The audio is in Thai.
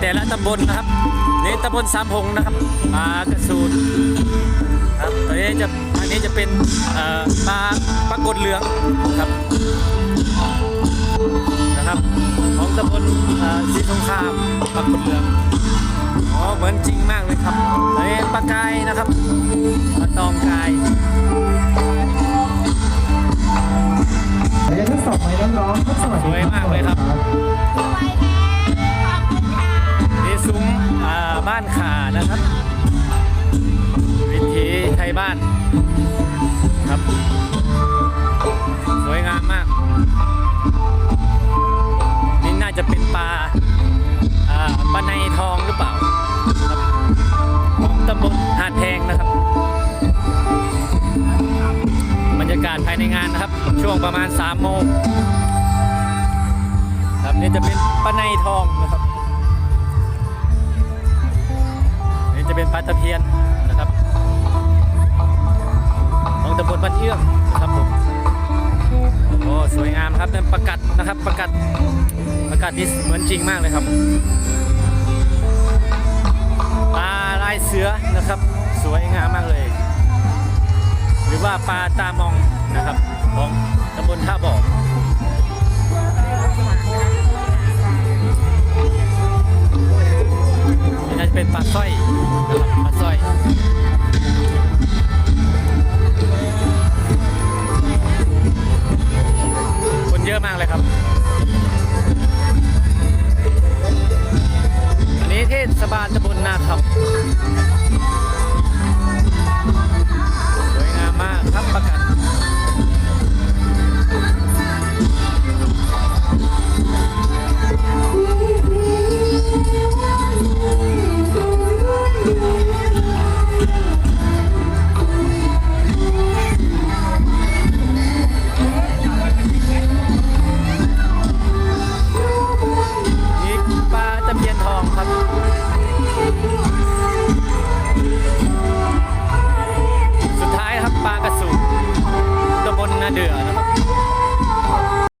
แต่ละตำบลนะครับนี่ตำบลสามพงนะครับปลากระสูนครับตันนี้จะอันนี้จะเป็นปลาปลากดเหลืองครับนะครับ ของตำบลเอ่อศรีสงครามปลากดเหลืองอ๋อเหมือนจริงมากเลยครับตันนี้ปลากายนะครับานขานะครับ วิถีไทยบ้านครับ สวยงามมาก นี่น่าจะเป็นปลาอ่าปลาในทองหรือเปล่าครับของตำบลหาดแพงนะครับ บรรยากาศภายในงานนะครับ ช่วงประมาณ3โมงครับนี่จะเป็นปลาในทองนะครับ จะเป็นปลาตะเพียนนะครับ ของตำบลบ้านเอื้องนะครับผมโอ้สวยงามครับนั่นประกัดนะครับประกัดประกัดนี่เหมือนจริงมากเลยครับปลาลายเสือนะครับ สวยงามมากเลย หรือว่าปลาตามองนะครับของตำบลท่าบ่อนี่น่าจะเป็นปลาสร้อย คนเยอะมากเลยครับ อันนี้เทศบาลตำบลนาคำ